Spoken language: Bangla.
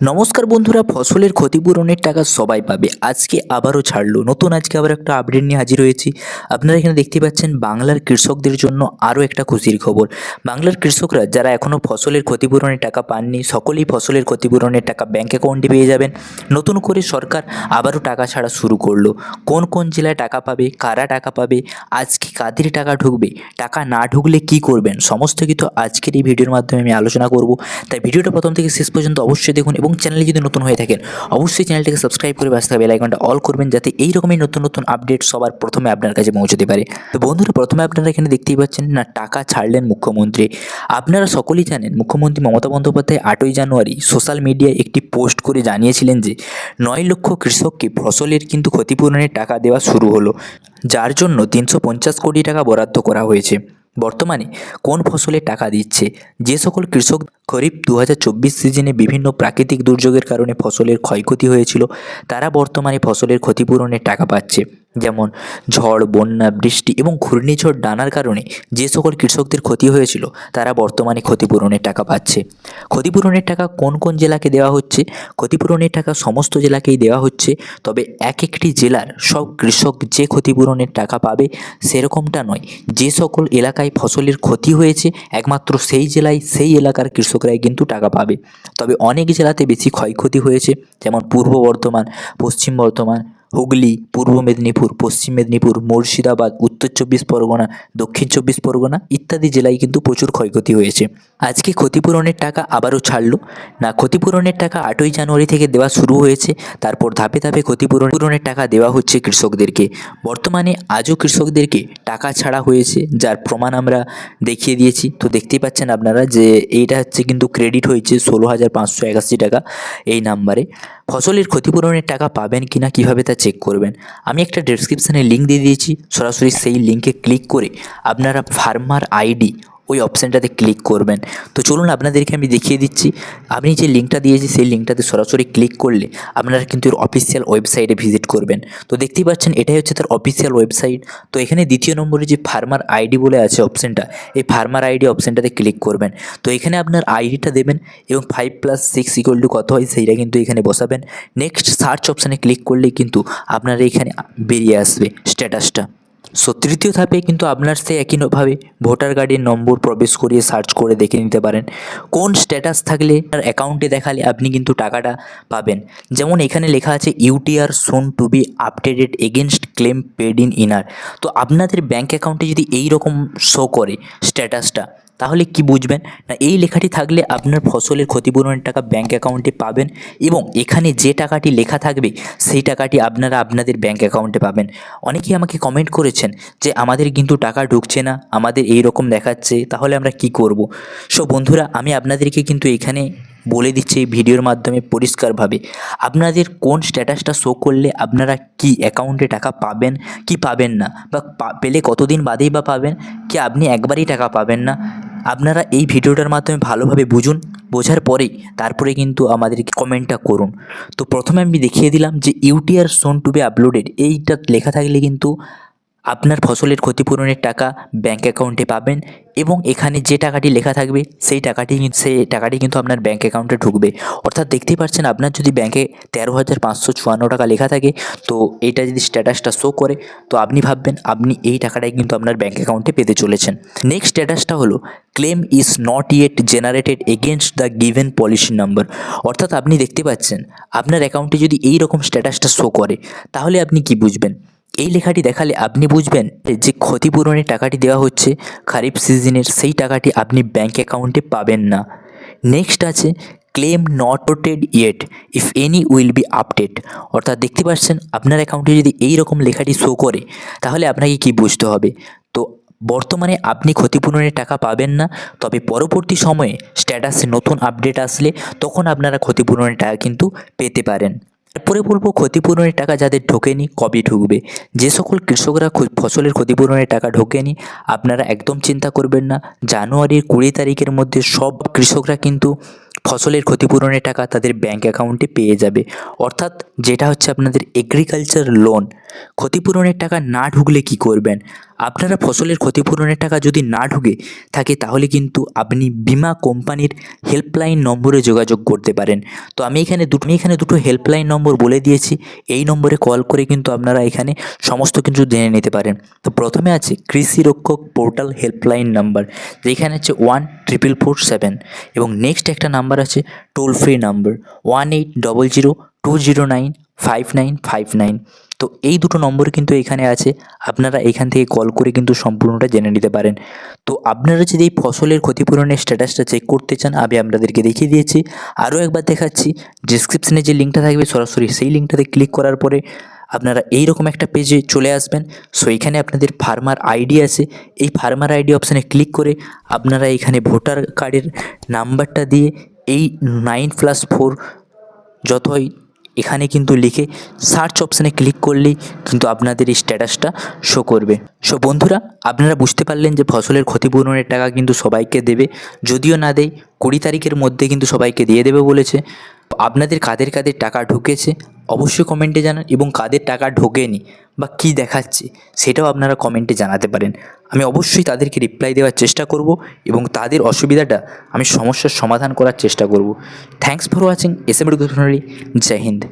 নমস্কার বন্ধুরা, ফসলের ক্ষতিপূরণের টাকা সবাই পাবে। আজকে আবারও ছাড়লো নতুন, আজকে আবার একটা আপডেট নিয়ে হাজির হয়েছি। আপনারা এখানে দেখতে পাচ্ছেন বাংলার কৃষকদের জন্য আরও একটা খুশির খবর। বাংলার কৃষকরা যারা এখনও ফসলের ক্ষতিপূরণের টাকা পাননি, সকলেই ফসলের ক্ষতিপূরণের টাকা ব্যাঙ্ক অ্যাকাউন্টে পেয়ে যাবেন। নতুন করে সরকার আবারও টাকা ছাড়া শুরু করল। কোন কোন জেলায় টাকা পাবে, কারা টাকা পাবে, আজকে কাদের টাকা ঢুকবে, টাকা না ঢুকলে কি করবেন, সমস্ত কিছু আজকের এই ভিডিওর মাধ্যমে আমি আলোচনা করব। তাই ভিডিওটা প্রথম থেকে শেষ পর্যন্ত অবশ্যই দেখুন এবং চ্যানেলে যদি নতুন হয়ে থাকেন, অবশ্যই চ্যানেলটাকে সাবস্ক্রাইব করে ব্যস্ত বেল আইকনটা অল করবেন যাতে এই রকমই নতুন নতুন আপডেট সবার প্রথমে আপনার কাছে পৌঁছতে পারে। তো বন্ধুরা, প্রথমে আপনারা এখানে দেখতেই পাচ্ছেন না, টাকা ছাড়লেন মুখ্যমন্ত্রী। আপনারা সকলেই জানেন, মুখ্যমন্ত্রী মমতা বন্দ্যোপাধ্যায় আটই জানুয়ারি সোশ্যাল মিডিয়ায় একটি পোস্ট করে জানিয়েছিলেন যে, নয় লক্ষ কৃষককে ফসলের কিন্তু ক্ষতিপূরণের টাকা দেওয়া শুরু হলো। যার জন্য তিনশো পঞ্চাশ কোটি টাকা বরাদ্দ করা হয়েছে। বর্তমানে কোন ফসলে টাকা দিচ্ছে? যে সকল কৃষক খরিফ দু হাজার চব্বিশ সিজনে বিভিন্ন প্রাকৃতিক দুর্যোগের কারণে ফসলের ক্ষয়ক্ষতি হয়েছিল, তারা বর্তমানে ফসলের ক্ষতিপূরণের টাকা পাচ্ছে। যেমন ঝড়, বন্যা, বৃষ্টি এবং ঘূর্ণিঝড় ডানার কারণে যে সকল কৃষকদের ক্ষতি হয়েছিল, তারা বর্তমানে ক্ষতিপূরণের টাকা পাচ্ছে। ক্ষতিপূরণের টাকা কোন কোন জেলাকে দেওয়া হচ্ছে? ক্ষতিপূরণের টাকা সমস্ত জেলাকেই দেওয়া হচ্ছে, তবে এক একটি জেলার সব কৃষক যে ক্ষতিপূরণের টাকা পাবে সেরকমটা নয়। যে সকল এলাকায় ফসলের ক্ষতি হয়েছে, একমাত্র সেই জেলায়, সেই এলাকার কৃষকরাই কিন্তু টাকা পাবে। তবে অনেক জেলাতে বেশি ক্ষয়ক্ষতি হয়েছে, যেমন পূর্ব বর্ধমান, পশ্চিম বর্ধমান হুগলি, পূর্ব মেদিনীপুর, পশ্চিম মেদিনীপুর, মুর্শিদাবাদ, উত্তর চব্বিশ পরগনা, দক্ষিণ চব্বিশ পরগনা ইত্যাদি জেলায় কিন্তু প্রচুর ক্ষয়ক্ষতি হয়েছে। আজকে ক্ষতিপূরণের টাকা আবারও ছাড়লো। না, ক্ষতিপূরণের টাকা আটই জানুয়ারি থেকে দেওয়া শুরু হয়েছে, তারপর ধাপে ধাপে ক্ষতিপূরণ পূরণের টাকা দেওয়া হচ্ছে কৃষকদেরকে। বর্তমানে আজও কৃষকদেরকে টাকা ছাড়া হয়েছে, যার প্রমাণ আমরা দেখিয়ে দিয়েছি। তো দেখতেই পাচ্ছেন আপনারা যে এইটা হচ্ছে কিন্তু ক্রেডিট হয়েছে ষোলো হাজার পাঁচশো একাশি টাকা এই নাম্বারে। ফসলের ক্ষতিপূরণের টাকা পাবেন কি না কীভাবে তা চেক করবেন, আমি একটা ডেসক্রিপশানে লিঙ্ক দিয়ে দিয়েছি। সরাসরি সেই লিঙ্কে ক্লিক করে আপনারা ফার্মার আইডি ওই অপশানটাতে ক্লিক করবেন। তো চলুন আপনাদেরকে আমি দেখিয়ে দিচ্ছি। আপনি যে লিঙ্কটা দিয়েছি, সেই লিঙ্কটাতে সরাসরি ক্লিক করলে আপনারা কিন্তু এর অফিসিয়াল ওয়েবসাইটে ভিজিট করবেন। তো দেখতেই পাচ্ছেন, এটাই হচ্ছে তার অফিসিয়াল ওয়েবসাইট তো এখানে দ্বিতীয় নম্বরে যে ফার্মার আইডি বলে আছে অপশানটা এই ফার্মার আইডি অপশানটাতে ক্লিক করবেন। তো এখানে আপনার আইডিটা দেবেন এবং five plus six equal to কত হয় সেইটা কিন্তু এখানে বসাবেন। নেক্সট সার্চ অপশানে ক্লিক করলেই কিন্তু আপনার এখানে বেরিয়ে আসবে স্ট্যাটাসটা সো তৃতীয় ধাপে কিন্তু আপনার সেই একইভাবে ভোটার কার্ডের নম্বর প্রবেশ করিয়ে সার্চ করে দেখে নিতে পারেন। কোন স্ট্যাটাস থাকলে আপনার অ্যাকাউন্টে দেখালে আপনি কিন্তু টাকাটা পাবেন। যেমন এখানে লেখা আছে UTR soon to be updated against claim paid in inner তো আপনাদের ব্যাঙ্ক অ্যাকাউন্টে যদি এই রকম শো করে স্ট্যাটাসটা তাহলে কি বুঝবেন? না, এই লেখাটি থাকলে আপনার ফসলের ক্ষতিপূরণের টাকা ব্যাঙ্ক অ্যাকাউন্টে পাবেন এবং এখানে যে টাকাটি লেখা থাকবে, সেই টাকাটি আপনারা আপনাদের ব্যাঙ্ক অ্যাকাউন্টে পাবেন। অনেকেই আমাকে কমেন্ট করেছেন যে, আমাদের কিন্তু টাকা ঢুকছে না, আমাদের এই রকম দেখাচ্ছে, তাহলে আমরা কি করব? সো বন্ধুরা, আমি আপনাদেরকে কিন্তু এখানে বলে দিচ্ছে এই ভিডিওর মাধ্যমে পরিষ্কারভাবে। আপনাদের কোন স্ট্যাটাসটা শো করলে আপনারা কি অ্যাকাউন্টে টাকা পাবেন, কি পাবেন না? বা পেলে কতদিন বাদেই বা পাবেন? কি আপনি একবারই টাকা পাবেন না? আপনারা এই ভিডিওটার মাধ্যমে ভালোভাবে বুঝুন, বোঝার পরেই তারপরে কিন্তু আমাদেরকে কমেন্টটা করুন। তো প্রথমে আমি দেখিয়ে দিলাম যে UTR soon to be uploaded এইটা লেখা থাকলে কিন্তু আপনার ফসলের ক্ষতিপূরণের টাকা ব্যাঙ্ক অ্যাকাউন্টে পাবেন এবং এখানে যে টাকাটি লেখা থাকবে, সেই টাকাটি সেই টাকাটি কিন্তু আপনার ব্যাঙ্ক অ্যাকাউন্টে ঢুকবে। অর্থাৎ দেখতেই পাচ্ছেন আপনার যদি ব্যাঙ্কে তেরো হাজার পাঁচশো চুয়ান্ন টাকা লেখা থাকে, তো এইটা যদি স্ট্যাটাসটা শো করে, তো আপনি ভাববেন আপনি এই টাকাটাই কিন্তু আপনার ব্যাঙ্ক অ্যাকাউন্টে পেতে চলেছেন। নেক্সট স্ট্যাটাসটা হলো claim is not yet generated against the given policy number অর্থাৎ আপনি দেখতে পাচ্ছেন, আপনার অ্যাকাউন্টে যদি এই রকম স্ট্যাটাসটা শো করে, তাহলে আপনি কি বুঝবেন? এই লেখাটি দেখালে আপনি বুঝবেন যে ক্ষতিপূরণের টাকাটি দেওয়া হচ্ছে, খারিফ সিজনের সেই টাকাটি আপনি ব্যাঙ্ক অ্যাকাউন্টে পাবেন না। নেক্সট আছে claim not noted yet if any will be update অর্থাৎ দেখতে পাচ্ছেন, আপনার অ্যাকাউন্টে যদি এই রকম লেখাটি শো করে, তাহলে আপনাকে কি বুঝতে হবে? তো বর্তমানে আপনি ক্ষতিপূরণের টাকা পাবেন না, তবে পরবর্তী সময়ে স্ট্যাটাসে নতুন আপডেট আসলে তখন আপনারা ক্ষতিপূরণের টাকা কিন্তু পেতে পারেন। তারপরে বলব ক্ষতিপূরণের টাকা যাদের ঢোকেনি, কবে ঢুকবে? যে সকল কৃষকরা ফসলের ক্ষতিপূরণের টাকা ঢোকেনি, আপনারা একদম চিন্তা করবেন না। জানুয়ারির কুড়ি তারিখের মধ্যে সব কৃষকরা কিন্তু ফসলের ক্ষতিপূরণের টাকা তাদের ব্যাঙ্ক অ্যাকাউন্টে পেয়ে যাবে। অর্থাৎ যেটা হচ্ছে আপনাদের এগ্রিকালচার লোন ক্ষতিপূরণের টাকা না ঢুকলে কি করবেন? আপনারা ফসলের ক্ষতিপূরণের টাকা যদি না ঢুকে থাকে তাহলে কিন্তু আপনি বিমা কোম্পানির হেল্পলাইন নম্বরে যোগাযোগ করতে পারেন। তো আমি এখানে দুটো এখানে দুটো হেল্পলাইন নম্বর বলে দিয়েছি। এই নম্বরে কল করে কিন্তু আপনারা এখানে সমস্ত কিছু জেনে নিতে পারেন। তো প্রথমে আছে কৃষি রক্ষক পোর্টাল হেল্পলাইন নাম্বার যেখানে হচ্ছে ওয়ান ট্রিপল ফোর সেভেন এবং নেক্সট একটা নাম্বার আছে toll free number one eight double zero two zero nine five nine five nine তো এই দুটো নম্বর কিন্তু এখানে আছে, আপনারা এখান থেকে কল করে কিন্তু সম্পূর্ণটা জেনে নিতে পারেন। তো আপনারা যদি এই ফসলের ক্ষতিপূরণের স্ট্যাটাসটা চেক করতে চান, আমি আপনাদেরকে দেখিয়ে দিয়েছি। আরও একবার দেখাচ্ছি ডিসক্রিপশনে যে লিঙ্কটা থাকবে, সরাসরি সেই লিঙ্কটাতে ক্লিক করার পরে আপনারা এই রকম একটা পেজে চলে আসবেন। সো এখানে আপনাদের ফার্মার আইডি আছে। এই ফার্মার আইডি অপশানে ক্লিক করে আপনারা এখানে ভোটার কার্ডের নাম্বারটা দিয়ে এই নাইন প্লাস ফোর যতই এখানে কিন্তু লিখে সার্চ অপশানে ক্লিক করলেই কিন্তু আপনাদের এই স্ট্যাটাসটা শো করবে। সো বন্ধুরা, আপনারা বুঝতে পারলেন যে ফসলের ক্ষতিপূরণের টাকা কিন্তু সবাইকে দেবে। যদিও না দেয়, কুড়ি তারিখের মধ্যে কিন্তু সবাইকে দিয়ে দেবে বলেছে। আপনাদের কাদের কাদের টাকা ঢুকেছে অবশ্যই কমেন্টে জানান এবং কাদের টাকা ঢোকেনি বা কী দেখাচ্ছে সেটাও আপনারা কমেন্টে জানাতে পারেন। আমি অবশ্যই তাদেরকে রিপ্লাই দেওয়ার চেষ্টা করব এবং তাদের অসুবিধাটা আমি সমস্যার সমাধান করার চেষ্টা করব। Thanks for watching S M Joy Hind.